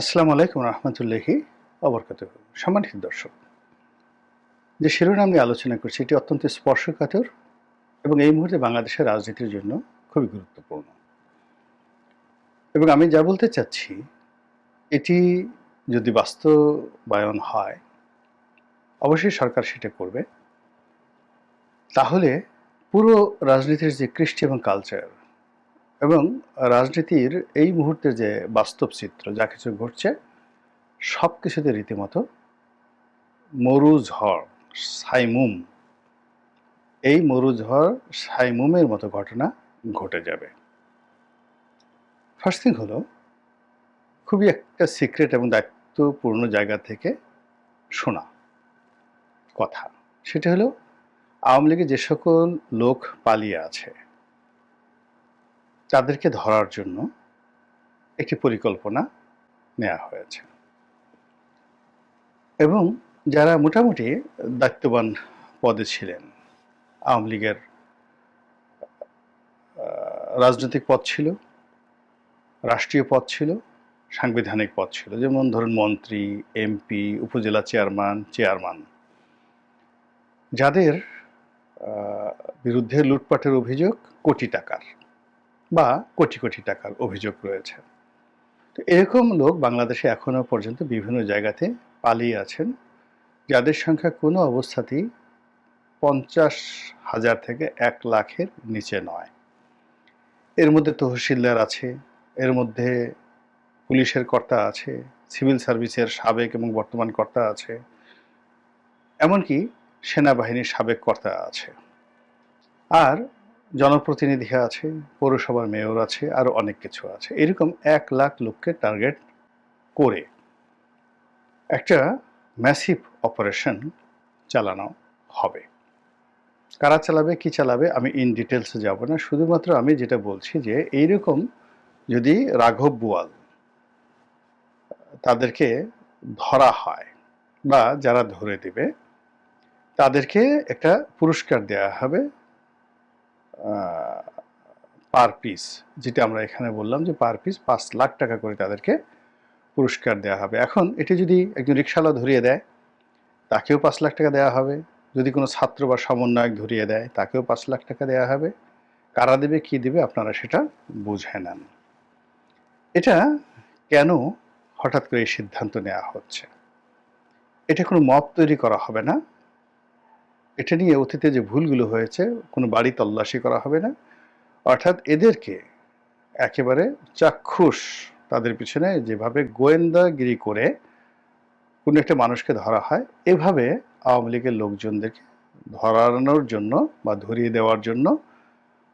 আসসালামু আলাইকুম রহমতুল্লাহি অবরকাত সম্মানিত দর্শক, যে শিরোনাম নিয়ে আলোচনা করছি, এটি অত্যন্ত স্পর্শকাতর এবং এই মুহূর্তে বাংলাদেশের রাজনীতির জন্য খুবই গুরুত্বপূর্ণ। এবং আমি যা বলতে চাচ্ছি, এটি যদি বাস্তবায়ন হয়, অবশ্যই সরকার সেটা করবে। তাহলে পুরো রাজনীতির যে কৃষ্টি এবং কালচার এবং রাজনীতির এই মুহূর্তে যে বাস্তব চিত্র, যা কিছু ঘটছে সব কিছুতে রীতিমতো মরু ঝড়, সাইমুম, এই মরু ঝড়, সাইমুমের মতো ঘটনা ঘটে যাবে। ফার্স্ট থিং হলো, খুবই একটা সিক্রেট এবং দায়িত্বপূর্ণ জায়গা থেকে শোনা কথা। সেটা হলো, আওয়ামী লীগের যে সকল লোক পালিয়ে আছে তাদেরকে ধরার জন্য একটি পরিকল্পনা নেওয়া হয়েছে। এবং যারা মোটামুটি দায়িত্ববান পদে ছিলেন, আওয়ামী লীগের রাজনৈতিক পদ ছিল, রাষ্ট্রীয় পদ ছিল, সাংবিধানিক পদ ছিল। যেমন ধরুন মন্ত্রী, এমপি, উপজেলা চেয়ারম্যান চেয়ারম্যান। যাদের বিরুদ্ধে লুটপাটের অভিযোগ কোটি টাকার। বা কোটি কোটি টাকার অভিযোগ রয়েছে। তো এরকম লোক বাংলাদেশে এখনও পর্যন্ত বিভিন্ন জায়গাতে পালিয়ে আছেন, যাদের সংখ্যা কোনো অবস্থাতেই পঞ্চাশ হাজার থেকে এক লাখের নিচে নয়। এর মধ্যে তহসিলদার আছে, এর মধ্যে পুলিশের কর্তা আছে, সিভিল সার্ভিসের সাবেক এবং বর্তমান কর্তা আছে, এমনকি সেনাবাহিনীর সাবেক কর্তা আছে। আর জনপ্রতিনিধি আছে, পৌরসভার মেয়র আছে আরও অনেক কিছু আছে। এরকম এক লাখ লোককে টার্গেট করে একটা ম্যাসিভ অপারেশন চালানো হবে। কারা চালাবে, কি চালাবে, আমি ইন ডিটেলসে যাব না। শুধুমাত্র আমি যেটা বলছি যে, এইরকম যদি রাঘব বুয়াল তাদেরকে ধরা হয় বা যারা ধরে দিবে, তাদেরকে একটা পুরস্কার দেওয়া হবে। পার পিস যেটা আমরা এখানে বললাম যে পার পিস পাঁচ লাখ টাকা করে তাদেরকে পুরস্কার দেওয়া হবে। এখন এটি যদি একজন রিক্সাওয়ালা ধরিয়ে দেয়, তাকেও পাঁচ লাখ টাকা দেওয়া হবে। যদি কোনো ছাত্র বা সমন্বয়ক ধরিয়ে দেয়, তাকেও পাঁচ লাখ টাকা দেওয়া হবে। কারা দেবে, কি দেবে, আপনারা সেটা বুঝে নেন। এটা কেন হঠাৎ করে এই সিদ্ধান্ত নেওয়া হচ্ছে? এটা কোনো মপ তৈরি করা হবে না। এটা নিয়ে অতীতে যে ভুলগুলো হয়েছে, কোনো বাড়ি তল্লাশি করা হবে না। অর্থাৎ এদেরকে একেবারে চাক্ষুষ তাদের পিছনে যেভাবে গোয়েন্দাগিরি করে কোনো একটা মানুষকে ধরা হয়, এভাবে আওয়ামী লীগের লোকজনদেরকে ধরানোর জন্য বা ধরিয়ে দেওয়ার জন্য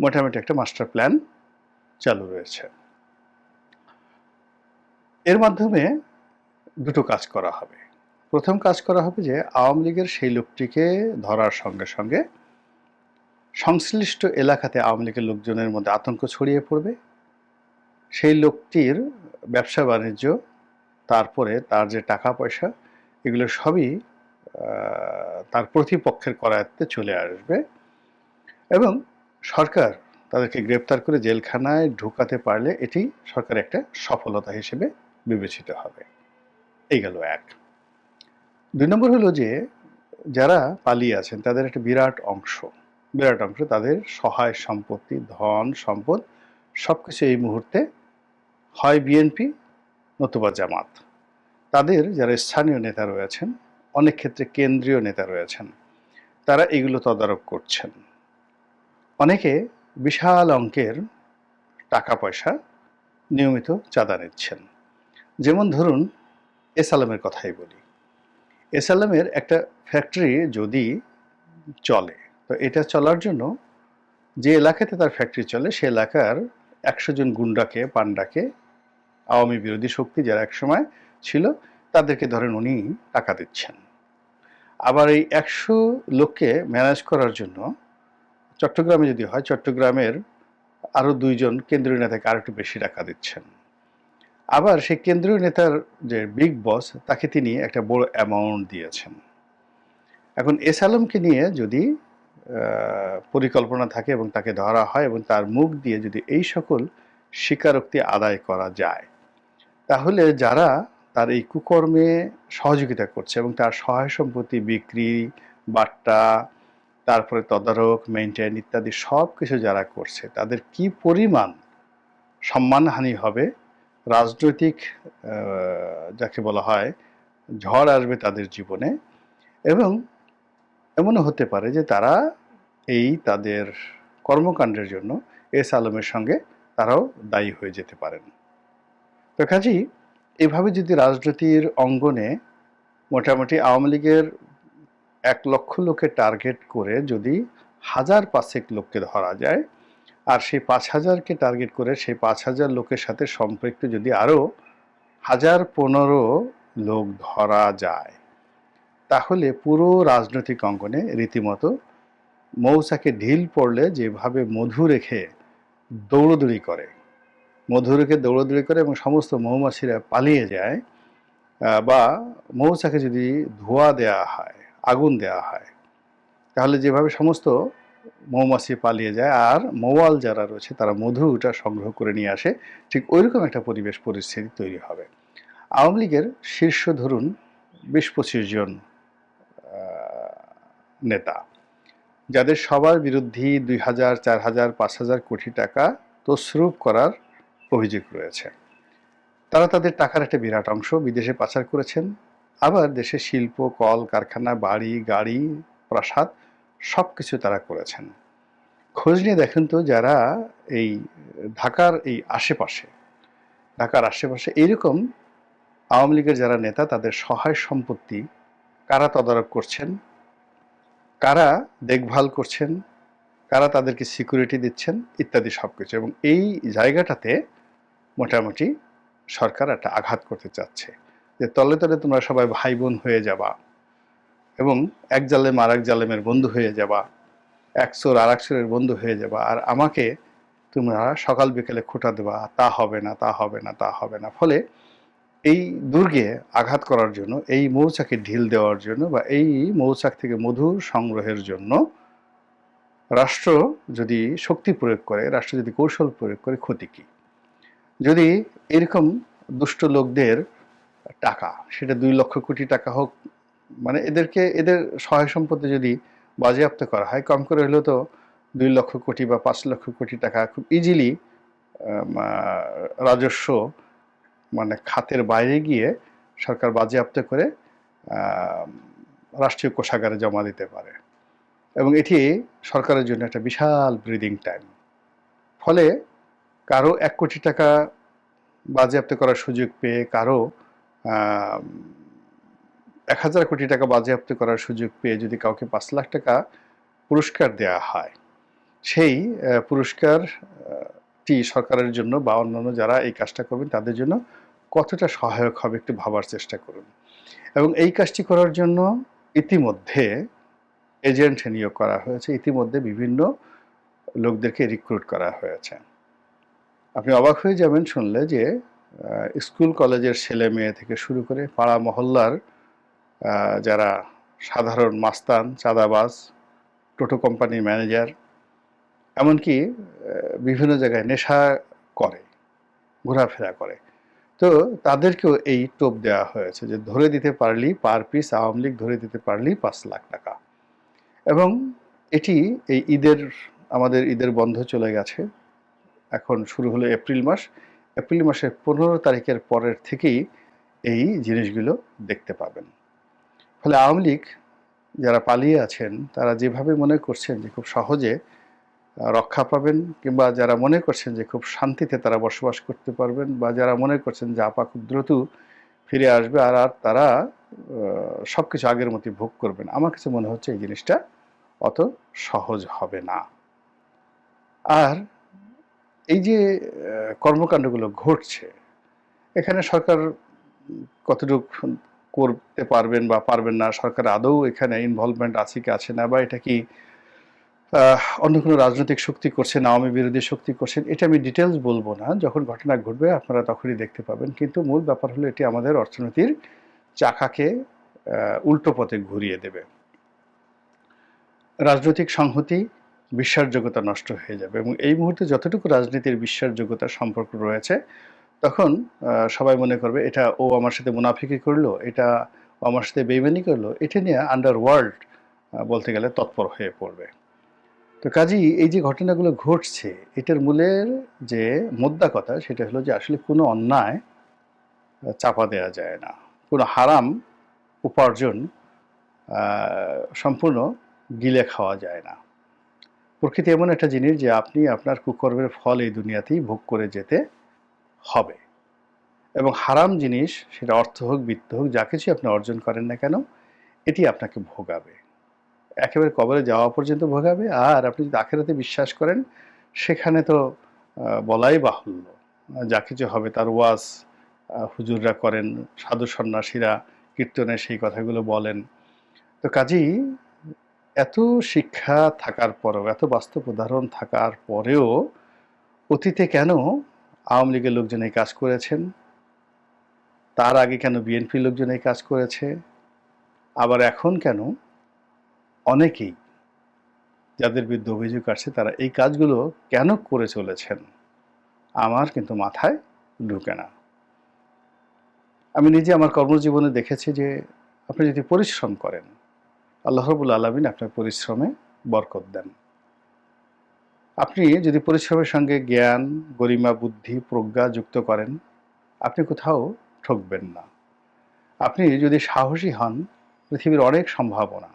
মোটামুটি একটা মাস্টার প্ল্যান চালু রয়েছে। এর মাধ্যমে দুটো কাজ করা হবে। প্রথম কাজ করা হবে যে আওয়ামী লীগের সেই লোকটিকে ধরার সঙ্গে সঙ্গে সংশ্লিষ্ট এলাকাতে আওয়ামী লীগের লোকজনের মধ্যে আতঙ্ক ছড়িয়ে পড়বে। সেই লোকটির ব্যবসা বাণিজ্য, তারপরে তার যে টাকা পয়সা, এগুলো সবই তার প্রতিপক্ষের করায়ত্তে চলে আসবে এবং সরকার তাদেরকে গ্রেপ্তার করে জেলখানায় ঢুকাতে পারলে এটি সরকার একটা সফলতা হিসেবে বিবেচিত হবে। এই গেল এক। দুই নম্বর হলো যে, যারা পালিয়ে আছেন, তাদের একটা বিরাট অংশ বিরাট অংশ তাদের সহায় সম্পত্তি, ধন, সম্পদ সব কিছু এই মুহূর্তে হয় বিএনপি, নতুবা জামাত। তাদের যারা স্থানীয় নেতা রয়েছেন, অনেক ক্ষেত্রে কেন্দ্রীয় নেতা রয়েছেন, তারা এগুলো তদারক করছেন। অনেকে বিশাল অঙ্কের টাকা পয়সা নিয়মিত চাঁদা নিচ্ছেন। যেমন ধরুন এসালামের কথাই বলি। এসালামের একটা ফ্যাক্টরি যদি চলে, তো এটা চলার জন্য যে এলাকাতে তার ফ্যাক্টরি চলে, সে এলাকার একশো জন গুন্ডাকে, পান্ডাকে, আওয়ামী বিরোধী শক্তি যারা একসময় ছিল, তাদেরকে ধরেন উনি টাকা দিচ্ছেন। আবার এই একশো লোককে ম্যানেজ করার জন্য চট্টগ্রামে যদি হয়, চট্টগ্রামের আরও দুইজন কেন্দ্রীয় নেতাকে আরও একটু বেশি টাকা দিচ্ছেন। আবার সেই কেন্দ্রীয় নেতার যে বিগ বস, তাকে তিনি একটা বড় অ্যামাউন্ট দিয়েছেন। এখন এস আলমকে নিয়ে যদি পরিকল্পনা থাকে এবং তাকে ধরা হয় এবং তার মুখ দিয়ে যদি এই সকল স্বীকারোক্তি আদায় করা যায়, তাহলে যারা তার এই কুকর্মে সহযোগিতা করছে এবং তার সহায় সম্পত্তি বিক্রি, বাট্টা, তারপরে তদারক মেনটেন ইত্যাদি সব কিছু যারা করছে, তাদের কি পরিমাণ সম্মানহানি হবে? রাজনৈতিক যাকে বলা হয়, ঝড় আসবে তাদের জীবনে। এবং এমনও হতে পারে যে তারা এই তাদের কর্মকাণ্ডের জন্য এস আলমের সঙ্গে তারাও দায়ী হয়ে যেতে পারেন। তো কাজেই এভাবে যদি রাজনীতির অঙ্গনে মোটামুটি আওয়ামী লীগের এক লক্ষ লোকে টার্গেট করে যদি হাজার পাঁচেক লোককে ধরা যায় আর সেই পাঁচ হাজারকে টার্গেট করে সেই পাঁচ হাজার লোকের সাথে সম্পৃক্ত যদি আরও হাজার পনেরো লোক ধরা যায়, তাহলে পুরো রাজনৈতিক অঙ্গনে রীতিমতো মৌচাকে ঢিল পড়লে যেভাবে মধু রেখে দৌড়দৌড়ি করে, মধু রেখে দৌড়দৌড়ি করে এবং সমস্ত মৌমাছিরা পালিয়ে যায় বা মৌচাকে যদি ধোঁয়া দেওয়া হয়, আগুন দেওয়া হয়, তাহলে যেভাবে সমস্ত মৌমাছি পালিয়ে যায় আর মৌয়াল যারা রয়েছে, তারা মধুটা সংগ্রহ করে নিয়ে আসে। ঠিক ওইরকম একটা পরিবেশ পরিস্থিতি তৈরি হবে। আওয়ামী লীগের শীর্ষ ধরুন বিশ পঁচিশ জন নেতা, যাদের সবার বিরুদ্ধেই দুই হাজার, চার হাজার, পাঁচ হাজার কোটি টাকা তসরুপ করার অভিযোগ রয়েছে। তারা তাদের টাকার একটা বিরাট অংশ বিদেশে পাচার করেছেন। আবার দেশে শিল্প, কল, কারখানা, বাড়ি, গাড়ি, প্রাসাদ সব কিছু তারা করেছেন। খোঁজ নিয়ে দেখেন তো যারা এই ঢাকার এই আশেপাশে, ঢাকার আশেপাশে এইরকম আওয়ামী লীগের যারা নেতা তাদের সহায় সম্পত্তি কারা তদারক করছেন? কারা দেখভাল করছেন? কারা তাদেরকে সিকিউরিটি দিচ্ছেন? ইত্যাদি সব কিছু এবং এই জায়গাটাতে মোটামুটি সরকার একটা আঘাত করতে চাচ্ছে। যে তলে তলে তোমরা সবাই ভাই বোন হয়ে যাবা। এবং এক জালেম আর এক জালেমের বন্ধু হয়ে যাবা, এক চোর আর এক চোরের বন্ধু হয়ে যাবা, আর আমাকে তোমরা সকাল বিকেলে খোঁটা দেবা, তা হবে না, তা হবে না, তা হবে না। ফলে এই দুর্গে আঘাত করার জন্য, এই মৌচাকে ঢিল দেওয়ার জন্য বা এই মৌচাক থেকে মধু সংগ্রহের জন্য রাষ্ট্র যদি শক্তি প্রয়োগ করে, রাষ্ট্র যদি কৌশল প্রয়োগ করে, ক্ষতি কী? যদি এরকম দুষ্ট লোকদের টাকা, সেটা দুই লক্ষ কোটি টাকা হোক মানে এদেরকে, এদের সহায় সম্পত্তি যদি বাজেয়াপ্ত করা হয়, কম করে হলেও তো দুই লক্ষ কোটি বা পাঁচ লক্ষ কোটি টাকা খুব ইজিলি রাজস্ব মানে খাতের বাইরে গিয়ে সরকার বাজেয়াপ্ত করে রাষ্ট্রীয় কোষাগারে জমা দিতে পারে। এবং এটি সরকারের জন্য একটা বিশাল ব্রিদিং টাইম ফলে কারও এক কোটি টাকা বাজেয়াপ্ত করার সুযোগ পেয়ে কারও এক হাজার কোটি টাকা বাজেয়াপ্ত করার সুযোগ পেয়ে যদি কাউকে পাঁচ লাখ টাকা পুরস্কার দেওয়া হয় সেই আহ, পুরস্কার টি সরকারের জন্য বা অন্যান্য যারা এই কাজটা করবেন তাদের জন্য কতটা সহায়ক হবে একটু ভাবার চেষ্টা করুন। এবং এই কাজটি করার জন্য ইতিমধ্যে এজেন্ট নিয়োগ করা হয়েছে। ইতিমধ্যে বিভিন্ন লোকদেরকে রিক্রুট করা হয়েছে। আপনি অবাক হয়ে যাবেন শুনলে যে স্কুল কলেজের ছেলে মেয়ে থেকে শুরু করে পাড়া মহল্লার যারা সাধারণ মাস্তান, চাঁদাবাজ, টোটো কোম্পানির ম্যানেজার, এমনকি বিভিন্ন জায়গায় নেশা করে, ঘোরাফেরা করে। তো তাদেরকেও এই টোপ দেওয়া হয়েছে যে ধরে দিতে পারলেই পার পিস, আওয়ামী লীগ ধরে দিতে পারলেই পাঁচ লাখ টাকা। এবং এটি এই ঈদের, আমাদের ঈদের বন্ধ চলে গেছে। এখন শুরু হলো এপ্রিল মাস। এপ্রিল মাসের পনেরো তারিখের পরের থেকেই এই জিনিসগুলো দেখতে পাবেন। ফলে আওয়ামী লীগ যারা পালিয়ে আছেন, তারা যেভাবে মনে করছেন যে খুব সহজে রক্ষা পাবেন কিংবা যারা মনে করছেন যে খুব শান্তিতে তারা বসবাস করতে পারবেন বা যারা মনে করছেন যে আপা খুব দ্রুত ফিরে আসবে, আর আর তারা সব কিছু আগের মতোই ভোগ করবেন। আমার কাছে মনে হচ্ছে এই জিনিসটা অত সহজ হবে না। আর এই যে কর্মকাণ্ডগুলো ঘটছে, এখানে সরকার কতটুকু করতে পারবেন বা পারবেন না, সরকার আদৌ এখানে ইনভলভমেন্ট আছে কি, আছে না, বা এটা কি অন্য কোনো রাজনৈতিক শক্তি করছেন, আওয়ামী বিরোধী শক্তি করছেন, এটা আমি ডিটেলস বলব না। যখন ঘটনা ঘটবে, আপনারা তখনই দেখতে পাবেন। কিন্তু মূল ব্যাপার হলো, এটি আমাদের অর্থনীতির চাকাকে উল্টো পথে ঘুরিয়ে দেবে। রাজনৈতিক সংহতি, বিশ্বাসযোগ্যতা নষ্ট হয়ে যাবে। এবং এই মুহূর্তে যতটুকু রাজনীতির বিশ্বাসযোগ্যতা সম্পর্ক রয়েছে তখন সবাই মনে করবে, এটা ও আমার সাথে মুনাফিকি করল, এটা আমার সাথে বেইমানি করল, এটা নিয়ে আন্ডার ওয়ার্ল্ড বলতে গেলে তৎপর হয়ে পড়বে। তো কাজী এই যে ঘটনাগুলো ঘটছে, এটার মূলের যে মোদ্দা কথা, সেটা হলো যে আসলে কোনো অন্যায় চাপা দেওয়া যায় না। কোনো হারাম উপার্জন সম্পূর্ণ গিলে খাওয়া যায় না। প্রকৃতি এমন একটা জিনিস যে আপনি আপনার কুকর্মের ফল এই দুনিয়াতেই ভোগ করে যেতে হবে। এবং হারাম জিনিস, সেটা অর্থ হোক, বিত্ত হোক, যা কিছু আপনি অর্জন করেন না কেন, এটি আপনাকে ভোগাবে। একেবারে কবরে যাওয়া পর্যন্ত ভোগাবে। আর আপনি যদি আখেরাতে বিশ্বাস করেন, সেখানে তো বলাই বাহুল্য। যা কিছু হবে তার ওয়াজ হুজুররা করেন, সাধু সন্ন্যাসীরা কীর্তনে সেই কথাগুলো বলেন। তো কাজেই এত শিক্ষা থাকার পরেও, এত বাস্তব উদাহরণ থাকার পরেও, অতীতে কেন আওয়ামী লীগের লোকজন এই কাজ করেছেন। তার আগে কেন বিএনপি লোকজন এই কাজ করেছে? আবার এখন কেন অনেকেই যাদের বিরুদ্ধে অভিযোগ আসছে, তারা এই কাজগুলো কেন করে চলেছেন? আমার কিন্তু মাথায় ঢুকে না। আমি নিজে আমার কর্মজীবনে দেখেছি যে আপনি যদি পরিশ্রম করেন, আল্লাহ রবুল আলমিন আপনার পরিশ্রমে বরকত দেন। আপনি যদি পরিশ্রমের সঙ্গে জ্ঞান, গরিমা, বুদ্ধি, প্রজ্ঞা যুক্ত করেন, আপনি কোথাও ঠকবেন না। আপনি যদি সাহসী হন, পৃথিবীর অনেক সম্ভাবনা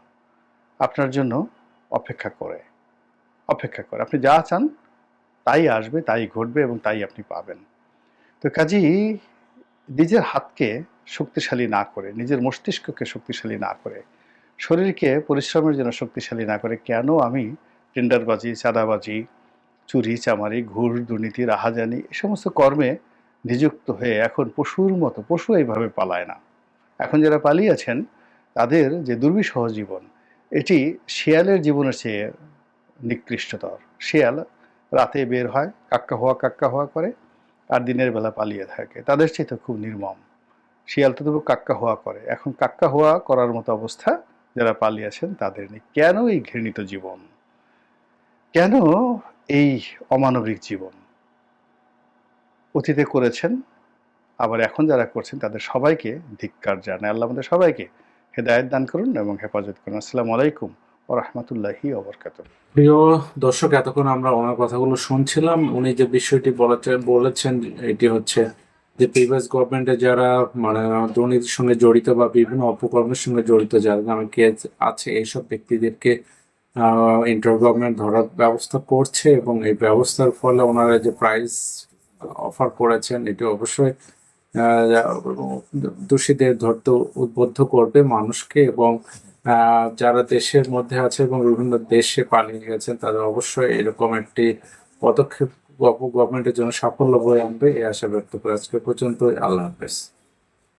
আপনার জন্য অপেক্ষা করে অপেক্ষা করে। আপনি যা চান, তাই আসবে, তাই ঘটবে এবং তাই আপনি পাবেন। তো কাজেই নিজের হাতকে শক্তিশালী না করে, নিজের মস্তিষ্ককে শক্তিশালী না করে, শরীরকে পরিশ্রমের জন্য শক্তিশালী না করে কেন আমি টেন্ডারবাজি চাঁদাবাজি চুরি, চামারি ঘুর দুর্নীতি, রাহাজানি এ সমস্ত কর্মে নিযুক্ত হয়ে এখন পশুর মতো, পশু এইভাবে পালায় না। এখন যারা পালিয়েছেন, তাদের যে দুর্বিষহ জীবন, এটি শিয়ালের জীবনের চেয়ে নিকৃষ্টতর। শিয়াল রাতে বের হয়, কাক্কা হওয়া কাক্কা হওয়া করে, আর দিনের বেলা পালিয়ে থাকে। তাদের চেয়ে তো খুব নির্মম। শিয়াল তো তবু কাক্কা হওয়া করে। এখন কাক্কা হওয়া করার মতো অবস্থা যারা পালিয়েছেন, তাদের নেই। কেন এই ঘৃণিত জীবন? কেন এই অমানবিক জীবন? অতীতে করেছেন, আবার এখন যারা করছেন তাদের সবাইকে ধিক্কার জানায় আল্লাহ আমাদের সবাইকে হেদায়ত দান করুন এবং হেফাজত করুন। আসসালামু আলাইকুম ও রহমতুল্লাহি অবরকাত প্রিয় দর্শক, এতক্ষণ আমরা ওনার কথাগুলো শুনছিলাম। উনি যে বিষয়টি বলেছেন বলেছেন, এটি হচ্ছে যে প্রিভিয়াস গভর্নমেন্টে যারা মানে দুর্নীতির সঙ্গে জড়িত বা বিভিন্ন অপকর্মের সঙ্গে জড়িত যারা নামে আছে এইসব ব্যক্তিদেরকে ইন্টার গভর্নমেন্ট ধরার ব্যবস্থা করছে এবং এই ব্যবস্থার ফলে ওনারা যে প্রাইজ অফার করেছেন, এটি অবশ্যই দোষীদের ধরতে উদ্বুদ্ধ করবে মানুষকে এবং যারা দেশের মধ্যে আছে এবং বিভিন্ন দেশে পালিয়ে গেছেন তাদের অবশ্যই এরকম একটি পদক্ষেপ গভর্নমেন্টের জন্য সাফল্য বয়ে আনবে, এই আশা ব্যক্ত করে আজকে পর্যন্ত আল্লাহ হাফেজ।